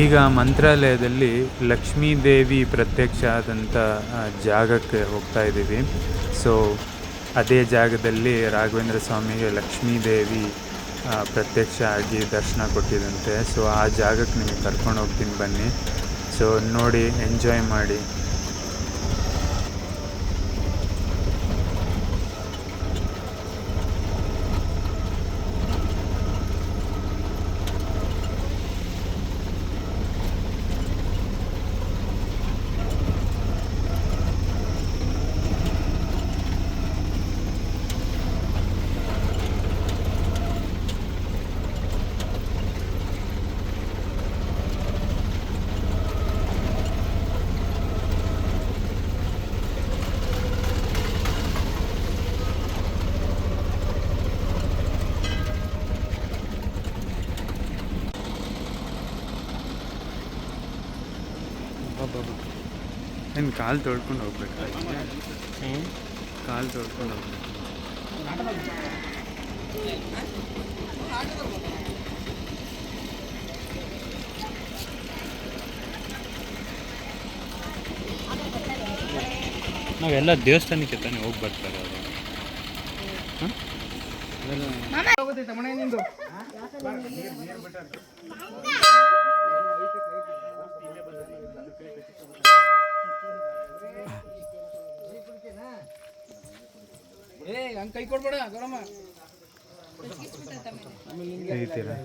ಈಗ ಮಂತ್ರಾಲಯದಲ್ಲಿ ಲಕ್ಷ್ಮೀ ದೇವಿ ಪ್ರತ್ಯಕ್ಷ ಆದಂಥ ಜಾಗಕ್ಕೆ ಹೋಗ್ತಾ ಇದ್ದೀವಿ. ಸೊ ಅದೇ ಜಾಗದಲ್ಲಿ ರಾಘವೇಂದ್ರ ಸ್ವಾಮಿಗೆ ಲಕ್ಷ್ಮೀ ದೇವಿ ಪ್ರತ್ಯಕ್ಷ ಆಗಿ ದರ್ಶನ ಕೊಟ್ಟಿದಂತೆ ಸೊ ಆ ಜಾಗಕ್ಕೆ ನಿಮಗೆ ಕರ್ಕೊಂಡು ಹೋಗ್ತೀನಿ ಬನ್ನಿ. ಸೊ ನೋಡಿ ಎಂಜಾಯ್ ಮಾಡಿ. ಏನು ಕಾಲು ತೊಳ್ಕೊಂಡು ಹೋಗ್ಬೇಕು? ಕಾಲು ತೊಳ್ಕೊಂಡು ಹೋಗ್ಬೇಕು. ನಾವೆಲ್ಲ ದೇವಸ್ಥಾನಕ್ಕೆ ತಾನೇ ಹೋಗಿ ಬರ್ತಾರೆ ಅವರು. ಏ ಹಂಗ್ ಕೈ ಕೊಡ್ಬೇಡ ಗೌರಮ್ಮ. ತೆಗಿತೀರಾ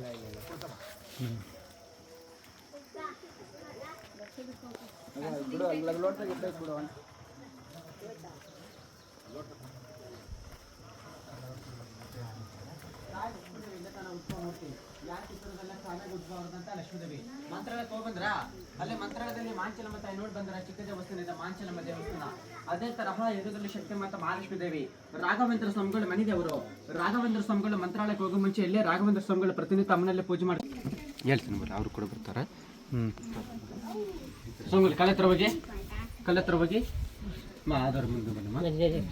ಬಿಡು ಅಲ್ಲಿ ಲೋಟದಾಗ ಇಟ್ಟೈತ್ ಬಿಡು ಅವ್ನು. ಮಂತ್ರಾಲಯಕ್ಕೆ ಹೋಗಿ ಅಲ್ಲೇ ಮಂತ್ರಾಲಯದಲ್ಲಿ ಮಾಂಚಲಮ್ಮ ತಾಯಿ ನೋಡಿ ಬಂದ್ರ ಚಿಕ್ಕ ದೇವಸ್ಥಾನದ ಮಾಂಚಲಮ್ಮ ದೇವಸ್ಥಾನ. ಅದೇ ತರಹ ಎದುರಲ್ಲಿ ಶಕ್ತಿ ಮಾತ ಮಹಾಲಕ್ಷ್ಮಿ ದೇವಿ ರಾಘವೇಂದ್ರ ಸ್ವಾಮಿಗಳು ಮನಿದೇವರು ರಾಘವೇಂದ್ರ ಸ್ವಾಮಿಗಳು ಮಂತ್ರಾಲಯಕ್ಕೆ ಹೋಗೋ ಮುಂಚೆ ಇಲ್ಲೇ ರಾಘವೇಂದ್ರ ಸ್ವಾಮಿಗಳು ಪ್ರತಿನಿತ್ಯ ಅಮ್ಮನಲ್ಲೇ ಪೂಜೆ ಮಾಡಿ ಹೇಳ್ತೀನಿ ಬರ್ರಿ ಅವ್ರು ಕೂಡ ಬರ್ತಾರೆ. ಹ್ಞೂ ಸ್ವಾಮಿಗಳು ಕಲೆ ಹತ್ರ ಹೋಗಿ. ಕಲೆ ಹತ್ರ ಹೋಗಿ. ಆದವ್ರ ಮುಂದೆ ಬನ್ನಿ ಮಾ.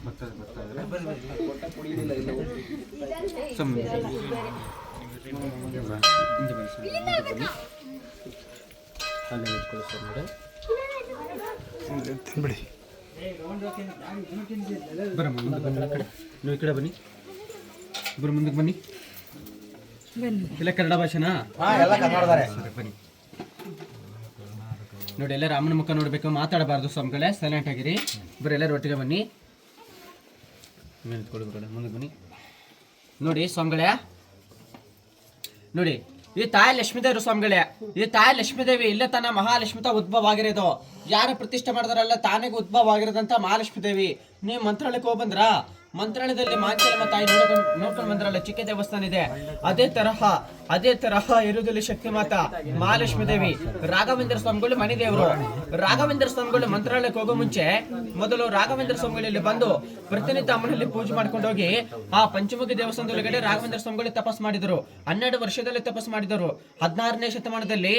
ಬರ್ತಾರೆ. ಬಿಡಿ ಕಡೆ ನೀವು ಈ ಕಡೆ ಬನ್ನಿ ಇಬ್ಬರು ಮುಂದಕ್ಕೆ ಬನ್ನಿ ಇಲ್ಲ ಕನ್ನಡ ಭಾಷೆನಾ ಬನ್ನಿ ನೋಡಿ ಎಲ್ಲ ರಾಮನ ಮುಖ ನೋಡಬೇಕು ಮಾತಾಡಬಾರ್ದು ಸ್ವಾಮಿಗಳೇ ಸೈಲೆಂಟ್ ಆಗಿರಿ ಬರೀ ಎಲ್ಲರೂ ಒಟ್ಟಿಗೆ ಬನ್ನಿ ಮುಂದಕ್ಕೆ ಬನ್ನಿ ನೋಡಿ ಸ್ವಾಮಿಗಳೇ ನೋಡಿ ಈ ತಾಯಿ ಲಕ್ಷ್ಮೀದೇವರು ಸ್ವಾಮಿಗಳೇ ಈ ತಾಯಿ ಲಕ್ಷ್ಮೀದೇವಿ ಇಲ್ಲೇ ತನ್ನ ಮಹಾಲಕ್ಷ್ಮಿತ ಉದ್ಭವ ಆಗಿರೋದು. ಯಾರು ಪ್ರತಿಷ್ಠೆ ಮಾಡಿದಾರಲ್ಲ, ತಾನಿಗೆ ಉದ್ಭವ ಆಗಿರೋದಂತ ಮಹಾಲಕ್ಷ್ಮೀ ದೇವಿ. ನೀವು ಮಂತ್ರಾಲಯಕ್ಕೆ ಹೋಗಿ ಬಂದ್ರಾ? ಮಂತ್ರಾಲಯದಲ್ಲಿ ಮಾಂಚಲಮ್ಮ ತಾಯಿ ನೋಡ್ಕೊಂಡು ನೋಡ್ಕೊಂಡು ಬಂದ್ರಲ್ಲ, ಚಿಕ್ಕ ದೇವಸ್ಥಾನ ಇದೆ ಅದೇ ತರಹ ಅದೇ ತರಹ ಇರುವುದಲ್ಲಿ ಶಕ್ತಿ ಮಾತಾ ಮಹಾಲಕ್ಷ್ಮಿ ದೇವಿ. ರಾಘವೇಂದ್ರ ಸ್ವಾಮಿಗಳು ಮನೆ ದೇವರು. ರಾಘವೇಂದ್ರ ಸ್ವಾಮಿಗಳು ಮಂತ್ರಾಲಯಕ್ಕೆ ಹೋಗೋ ಮುಂಚೆ ಮೊದಲು ರಾಘವೇಂದ್ರ ಸ್ವಾಮಿಗಳು ಇಲ್ಲಿ ಬಂದು ಪ್ರತಿನಿತ್ಯ ಅಮ್ಮನಲ್ಲಿ ಪೂಜೆ ಮಾಡ್ಕೊಂಡು ಹೋಗಿ ಆ ಪಂಚಮುಖಿ ದೇವಸ್ಥಾನದೊಳಗಡೆ ರಾಘವೇಂದ್ರ ಸ್ವಾಮಿಗಳು ತಪಸ್ ಮಾಡಿದರು. ಹನ್ನೆರಡು ವರ್ಷದಲ್ಲಿ ತಪಸ್ ಮಾಡಿದರು. ಹದಿನಾರನೇ ಶತಮಾನದಲ್ಲಿ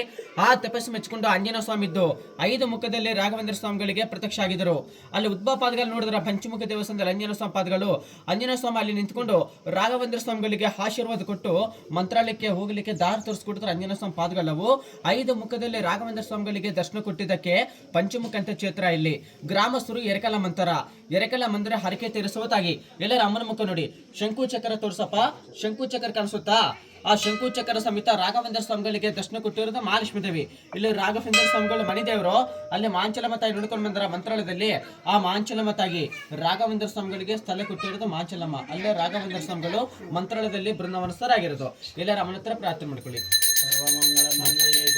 ಆ ತಪಸ್ ಮೆಚ್ಚಿಕೊಂಡು ಅಂಜನ ಸ್ವಾಮಿ ಇದ್ದು, ಐದು ಮುಖದಲ್ಲಿ ರಾಘವೇಂದ್ರ ಸ್ವಾಮಿಗಳಿಗೆ ಪ್ರತ್ಯಕ್ಷ ಆಗಿದ್ರು ಅಲ್ಲಿ ಉದ್ಭವ ಪಾದಗಳು ನೋಡಿದ್ರ, ಪಂಚಮುಖ ದೇವಸ್ಥಾನದಲ್ಲಿ ಅಂಜನ ಸ್ವಾಮಿ ಪಾದಗಳು ಆಂಜನೇಯ ಸ್ವಾಮಿ ಅಲ್ಲಿ ನಿಂತ್ಕೊಂಡು ರಾಘವೇಂದ್ರ ಸ್ವಾಮಿಗಳಿಗೆ ಆಶೀರ್ವಾದ ಕೊಟ್ಟು ಮಂತ್ರಾಲಯಕ್ಕೆ ಹೋಗ್ಲಿಕ್ಕೆ ದಾರಿ ತೋರಿಸ್ಕೊಡ್ತಾರೆ ಆಂಜನೇಯ ಸ್ವಾಮಿ ಪಾದಗಳವು ಐದು ಮುಖದಲ್ಲಿ ರಾಘವೇಂದ್ರ ಸ್ವಾಮಿಗಳಿಗೆ ದರ್ಶನ ಕೊಟ್ಟಿದ್ದಕ್ಕೆ ಪಂಚಮುಖ ಅಂತ ಕ್ಷೇತ್ರ ಇಲ್ಲಿ. ಗ್ರಾಮಸ್ಥರು ಎರಕಲ ಮಂತರ ಎರಕಲ ಮಂದಿರ ಹರಕೆ ತೀರಿಸುವುದಾಗಿ. ಎಲ್ಲರ ಅಮ್ಮನ ಮುಖ ನೋಡಿ. ಶಂಕು ಚಕ್ರ ತೋರ್ಸಪ್ಪ. ಶಂಕು ಚಕ್ರ ಕಾಣಿಸುತ್ತಾ? ಆ ಶಂಕು ಚಕ್ರ ಸಮೇತ ರಾಘವೇಂದ್ರ ಸ್ವಾಮಿಗಳಿಗೆ ದರ್ಶನ ಕೊಟ್ಟಿರೋದು ಮಹಾಲಕ್ಷ್ಮೀ ದೇವಿ. ಇಲ್ಲಿ ರಾಘವೇಂದ್ರ ಸ್ವಾಮಿಗಳು ಮಣಿದೇವರು ಅಲ್ಲಿ ಮಾಂಚಲ ಮತಾಗಿ ನೋಡ್ಕೊಂಡು ಬಂದರ ಮಂತ್ರಾಲಯದಲ್ಲಿ. ಆ ಮಾಂಚಲಮತಾಗಿ ತಾಯಿ ರಾಘವೇಂದ್ರ ಸ್ವಾಮಿಗಳಿಗೆ ಸ್ಥಳ ಕೊಟ್ಟಿರೋದು ಮಾಂಚಲಮ್ಮ. ಅಲ್ಲೇ ರಾಘವೇಂದ್ರ ಸ್ವಾಮಿಗಳು ಮಂತ್ರಾಲಯದಲ್ಲಿ ಬೃಂದಾವನಸ್ಥರಾಗಿರೋದು ಎಲ್ಲರ ಅಮ್ಮನ ಹತ್ರ ಪ್ರಾರ್ಥನೆ ಮಾಡ್ಕೊಳ್ಳಿ.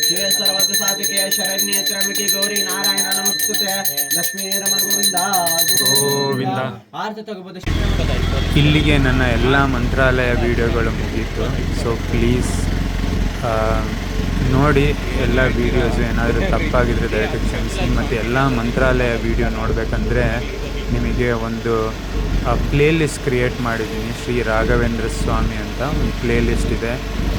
ಶಿವ ಸರ್ವತ ಸಾಧಿಕೆ ಶರಣ್ಯ ತ್ರಮಿಕೆ ಗೌರಿ ನಾರಾಯಣ ನಮಸ್ತುತೆ ಲಕ್ಷ್ಮೀ ರಮಣ ಗೋವಿಂದ ಗೋವಿಂದ. ಆರ್ತಿ ತಗೋಬಹುದು ಇಲ್ಲಿಗೆ ನನ್ನ ಎಲ್ಲ ಮಂತ್ರಾಲಯ ವಿಡಿಯೋಗಳು ಮುಗೀತು. ಸೊ ಪ್ಲೀಸ್ ನೋಡಿ ಎಲ್ಲ ವೀಡಿಯೋಸ್ ಏನಾದರೂ ತಪ್ಪಾಗಿದ್ದರೆ ದಯವಿಟ್ಟು ಕ್ಷಮಿಸಿ. ಮತ್ತು ಎಲ್ಲ ಮಂತ್ರಾಲಯ ವಿಡಿಯೋ ನೋಡಬೇಕಂದ್ರೆ ನಿಮಗೆ ಒಂದು ಪ್ಲೇ ಲಿಸ್ಟ್ ಕ್ರಿಯೇಟ್ ಮಾಡಿದ್ದೀನಿ. ಶ್ರೀ ರಾಘವೇಂದ್ರ ಸ್ವಾಮಿ ಅಂತ ಒಂದು ಪ್ಲೇ ಲಿಸ್ಟ್ ಇದೆ.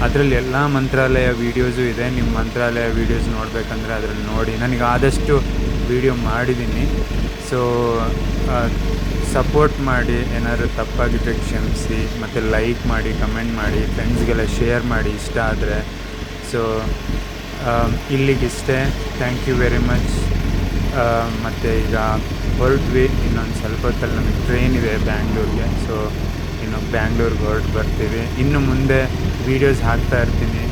ಅದರಲ್ಲಿ ಎಲ್ಲ ಮಂತ್ರಾಲಯ ವೀಡಿಯೋಸು ಇದೆ. ನಿಮ್ಮ ಮಂತ್ರಾಲಯ ವೀಡಿಯೋಸ್ ನೋಡಬೇಕಂದ್ರೆ ಅದರಲ್ಲಿ ನೋಡಿ. ನನಗೆ ಆದಷ್ಟು ವೀಡಿಯೋ ಮಾಡಿದ್ದೀನಿ. ಸೊ ಸಪೋರ್ಟ್ ಮಾಡಿ, ಏನಾದರೂ ತಪ್ಪಾಗಿದ್ದರೆ ಕ್ಷಮಿಸಿ, ಮತ್ತು ಲೈಕ್ ಮಾಡಿ ಕಮೆಂಟ್ ಮಾಡಿ ಫ್ರೆಂಡ್ಸ್ಗೆಲ್ಲ ಶೇರ್ ಮಾಡಿ, ಇಷ್ಟ ಆದರೆ. ಸೊ ಇಲ್ಲಿಗಿಷ್ಟೇ. ಥ್ಯಾಂಕ್ ಯು ವೆರಿ ಮಚ್ ಮತ್ತು ಈಗ ಹೊರಟ್ವಿ. ಇನ್ನೊಂದು ಸ್ವಲ್ಪ ಹೊತ್ತಲ್ಲಿ ನಮಗೆ ಟ್ರೈನ್ ಇದೆ ಬ್ಯಾಂಗ್ಳೂರಿಗೆ ಸೊ ಇನ್ನು ಬ್ಯಾಂಗ್ಳೂರಿಗೆ ಹೊರಟು ಬರ್ತೀವಿ. ಇನ್ನು ಮುಂದೆ ವೀಡಿಯೋಸ್ ಹಾಕ್ತಾ ಇರ್ತೀನಿ.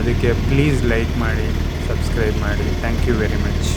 ಅದಕ್ಕೆ ಪ್ಲೀಸ್ ಲೈಕ್ ಮಾಡಿ ಸಬ್ಸ್ಕ್ರೈಬ್ ಮಾಡಿ. Thank you very much